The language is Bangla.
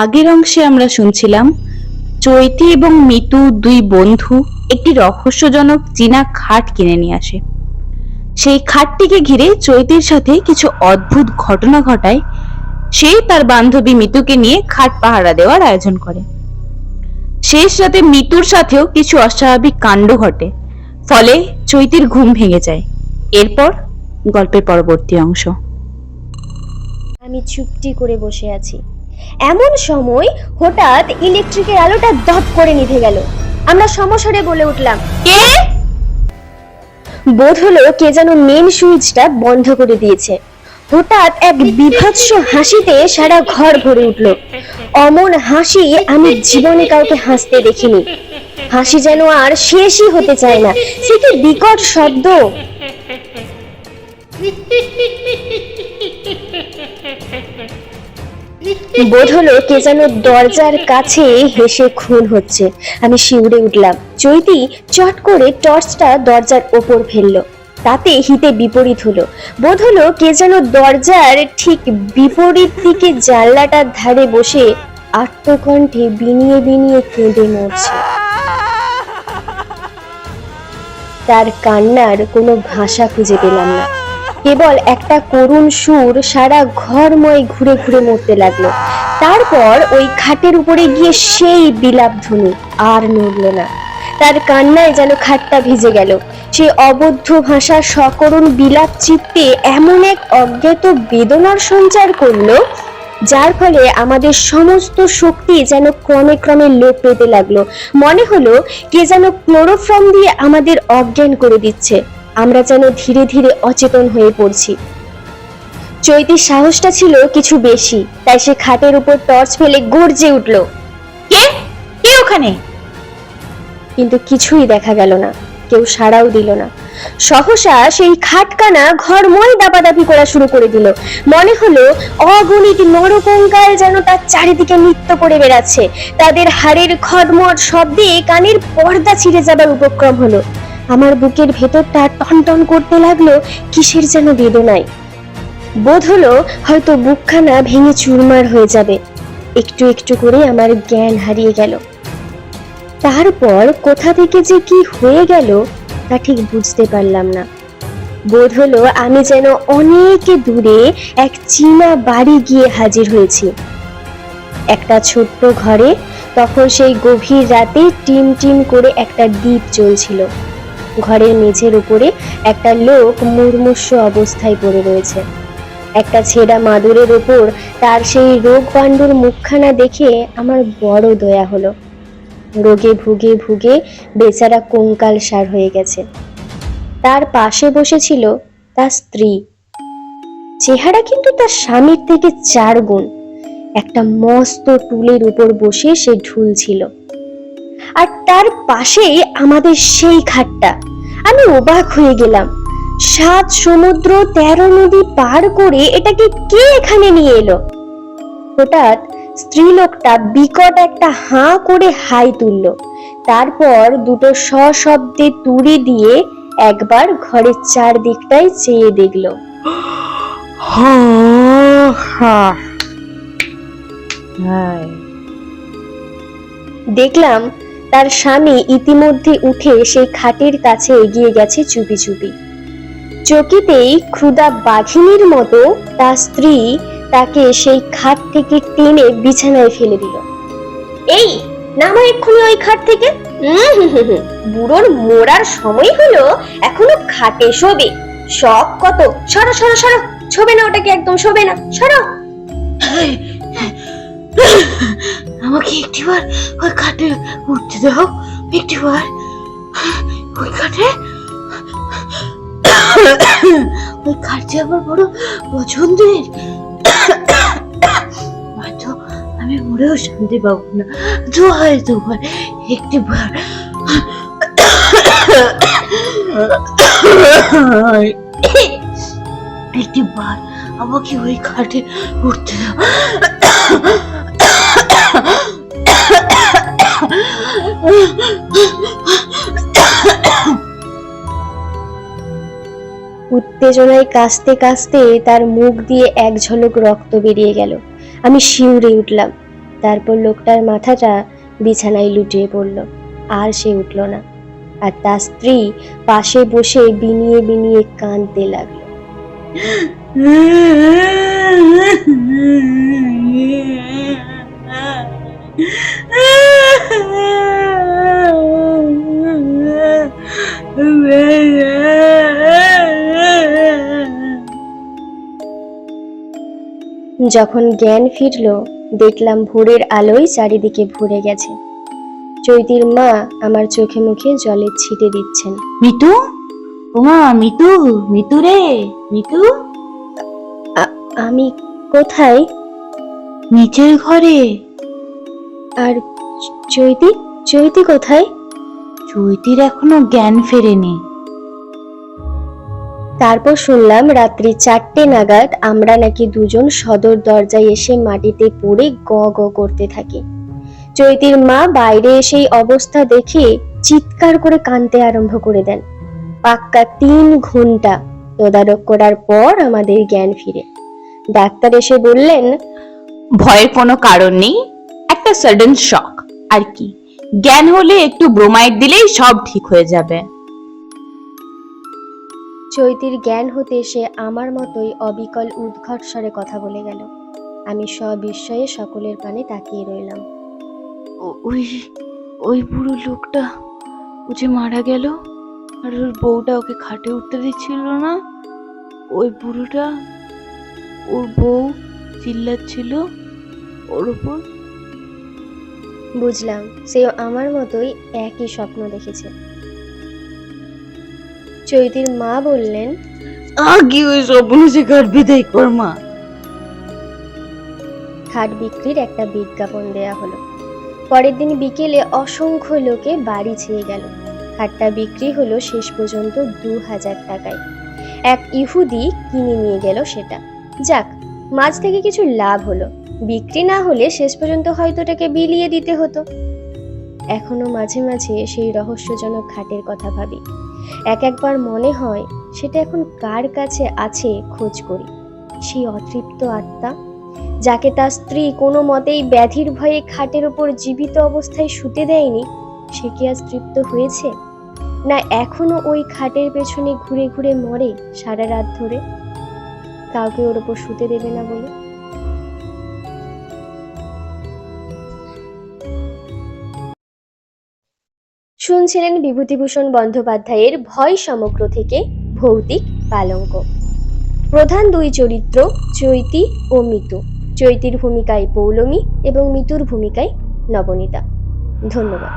আগের অংশে আমরা শুনছিলাম, চৈতি এবং মিতু দুই বন্ধু একটি রহস্যজনক চীনা খাট কিনে নিয়ে আসে। সেই খাটটিকে ঘিরে চৈতির সাথে কিছু অদ্ভুত ঘটনা ঘটায়। সেই তার বান্ধবী মিতুকে নিয়ে খাট পাহারা দেওয়ার আয়োজন করে। শেষ রাতে মিতুর সাথেও কিছু অস্বাভাবিক কাণ্ড ঘটে, ফলে চৈতির ঘুম ভেঙে যায়। এরপর গল্পের পরবর্তী অংশ। আমি চুপটি করে বসে আছি। এমন সময় হঠাৎ ইলেকট্রিকের আলোটা দপ করে নিভে গেল। আমরা সমস্বরে বলে উঠলাম, কে? বোধ হলো কে যেন মেন সুইচটা বন্ধ করে দিয়েছে। হঠাৎ এক বিভৎস হাসিতে সারা ঘর ভরে উঠল। অমন হাসি আমি জীবনে কাউকে হাসতে দেখিনি। হাসি যেন আর শেষই হতে চায় না। সে কি বিকট শব্দ? বোধ হলো কে যেন দরজার কাছে হেসে খুন হচ্ছে। আমি শিউরে উঠলাম। চৈতি চট করে টর্চটা দরজার ওপর ফেলল। তাতে হিতে বিপরীত হলো। বোধ হলো কে যেন দরজার ঠিক বিপরীত দিকে জানলাটার ধারে বসে আত্মকণ্ঠে বিনিয়ে বিনিয়ে কেঁদে মরছে। তার কান্নার কোনো ভাষা খুঁজে পেলাম না। কেবল একটা করুণ সুর সারা ঘরময় ঘুরে ঘুরে মরতে লাগল। তারপর ওই খাটের উপরে গিয়ে সেই বিলাপ ধ্বনি আর নড়ল না। তার কান্নায় যেন খাটটা ভিজে গেল। সেই অবদ্ধ ভাষা সকরুণ বিলাপ চিত্তে এমন এক অজ্ঞাত বেদনার সঞ্চার করল, যার ফলে আমাদের সমস্ত শক্তি যেন ক্রমে ক্রমে লোপ পেতে লাগল। মনে হলো কে যেন ক্লোরোফর্ম দিয়ে আমাদের অজ্ঞান করে দিচ্ছে। আমরা যেন ধীরে ধীরে অচেতন হয়ে পড়ছি। চৈতির সাহসটা ছিল কিছু বেশি, তাই সে খাটের উপর টর্চ ফেলে গর্জে উঠল, কে? কে ওখানে? কিন্তু কিছুই দেখা গেল না, কেউ সাড়াও দিল না। সহসা সেই খাটকানা ঘরময় দাপাদাপি করা শুরু করে দিল। মনে হলো অগণিত নরকঙ্কাল যেন তার চারিদিকে নৃত্য করে বেড়াচ্ছে। তাদের হাড়ের খটমট শব্দে কানের পর্দা ছিঁড়ে যাবার উপক্রম হলো। আমার বুকের ভেতরটা টনটন করতে লাগল, কিসের যেন বেদনায়। বোধ হলো হয়তো বুকখানা ভেঙে চুরমার হয়ে যাবে। একটু একটু করে আমার জ্ঞান হারিয়ে গেল। তারপর কোথা থেকে যে কি হয়ে গেল, তা ঠিক বুঝতে পারলাম না। বোধ হলো আমি যেন অনেক দূরে এক চীনা বাড়ি গিয়ে হাজির হয়েছি। একটা ছোট্ট ঘরে তখন সেই গভীর রাতে টিম টিম করে একটা দ্বীপ চলছিল। ঘরের মেঝের উপরে একটা লোক মুর্মুষ্য অবস্থায় পড়ে রয়েছে। একটা ছেঁড়া মাদুরের ওপর তার সেই রোগ পাণ্ডুর মুখখানা দেখে আমার বড় দয়া হলো। রোগে ভুগে ভুগে বেচারা কঙ্কাল সার হয়ে গেছে। তার পাশে বসেছিল তার স্ত্রী। চেহারা কিন্তু তার স্বামীর থেকে চার গুণ। একটা মস্ত টুলের উপর বসে সে ঢুলছিল। আর তার পাশেই আমাদের সেই খাটটা আমি অবাক হয়ে গেলাম সাত সমুদ্র তেরো নদী পার করে এটাকে কে এখানে নিয়ে এলো হঠাৎ স্ত্রীলোকটা বিকট একটা হাঁ করে হাই তুলল তারপর দুটো সশব্দে তুড়ি দিয়ে একবার ঘরের চারদিকটাই চেয়ে দেখল দেখলাম তার স্বামী ইতিমধ্যে উঠে সেই খাটের কাছে এগিয়ে গেছে চুপি চুপি। চকিতেই ক্ষুদা বাঘিনীর মতো তার স্ত্রী তাকে সেই খাট থেকে টেনে বিছানায় ফেলে দিল। এই, নামো এক্ষুনি ওই খাট থেকে। বুড়োর মোড়ার সময় হলো এখনও খাটে শোবে। শখ কত। সরো সরো সরো। শোবে না ওটাকে একদম, শোবে না। সরো। আমাকে একটিবার ওই খাটে উঠতে দাও, একটিবার। ওই খাটে ওই খাটটি আমার বড় পছন্দের। হয়তো আমি মরেও শান্তি পাবো না। দোহাই দোহাই একটিবার। একটিবার আমাকে ওই খাটে উঠতে দাও। উত্তেজনায় কাশতে কাশতে তার মুখ দিয়ে এক ঝলক রক্ত বেরিয়ে গেল। আমি শিউরে উঠলাম। তারপর লোকটার মাথাটা বিছানায় লুটিয়ে পড়ল। আর সে উঠল না। আর তার স্ত্রী পাশে বসে বিনিয়ে বিনিয়ে কাঁদতে লাগল। যখন জ্ঞান ফিরল দেখলাম ভোরের আলোয় চারিদিকে ভরে গেছে। চৈতির মা আমার চোখে মুখে জলে ছিটে দিচ্ছেন। মিতু? ওমা মিতু মিতু রে মিতু? আমি কোথায়? নিচের ঘরে। আর চৈতি? চৈতি কোথায়? চৈতির এখনও জ্ঞান ফেরেনি। তারপর শুনলাম রাত্রি চারটে নাগাদ আমরা নাকি দুজন সদর দরজায় এসে মাটিতে পড়ে গ গ করতে থাকি। চৈতির মা বাইরে এসে অবস্থা দেখে চিৎকার করে কাঁদতে আরম্ভ করে দেন। পাক্কা তিন ঘণ্টা তদারক করার পর আমাদের জ্ঞান ফিরে। ডাক্তার এসে বললেন ভয়ের কোনো কারণ নেই। একটা সাডেন শক আর কি? জ্ঞান হলে একটু ব্রোমাইড দিলেই সব ঠিক হয়ে যাবে। চৈতির জ্ঞান হতে সে আমার মতোই অবিকল উদ্ঘট স্বরে কথা বলে গেল। আমি সবিস্ময়ে সকলের পানে তাকিয়ে রইলাম। ওই ওই বুড়ো লোকটা ও যে মারা গেল আর ওর বউটা ওকে খাটে উঠতে দিচ্ছিল না? ওই বুড়োটা ওর বউ চিল্লাচ্ছিল ওর উপর বুঝলাম সে আমার মতোই একই স্বপ্ন দেখেছে। চৈতির মা বললেন আগে ওই স্বপ্ন সে কার বিদায় কর্মা খাট বিক্রির একটা বিজ্ঞাপন দেয়া হলো। পরের দিন বিকেলে অসংখ্য লোকে বাড়ি ছেয়ে গেল। খাটটা বিক্রি হলো শেষ পর্যন্ত দু হাজার টাকায়। এক ইহুদি কিনে নিয়ে গেল সেটা। যাক মাছ থেকে কিছু লাভ হলো। বিক্রি না হলে শেষ পর্যন্ত হয়তো ওটাকে বিলিয়ে দিতে হতো। এখনও মাঝে মাঝে সেই রহস্যজনক খাটের কথা ভাবি। এক একবার মনে হয় সেটা এখন কার কাছে আছে খোঁজ করি। সেই অতৃপ্ত আত্মা, যাকে তার স্ত্রী কোনো মতেই ব্যাধির ভয়ে খাটের ওপর জীবিত অবস্থায় শুতে দেয়নি, সে কি আজ তৃপ্ত হয়েছে? না এখনও ওই খাটের পেছনে ঘুরে ঘুরে মরে সারা রাত ধরে? কাউকে ওর ওপর শুতে দেবে না বলে। শুনছিলেন বিভূতিভূষণ বন্দ্যোপাধ্যায়ের ভয় সমগ্র থেকে ভৌতিক পালঙ্ক। প্রধান দুই চরিত্র, চৈতি ও মিতু। চৈতির ভূমিকায় পৌলমী এবং মিতুর ভূমিকায় নবনীতা। ধন্যবাদ।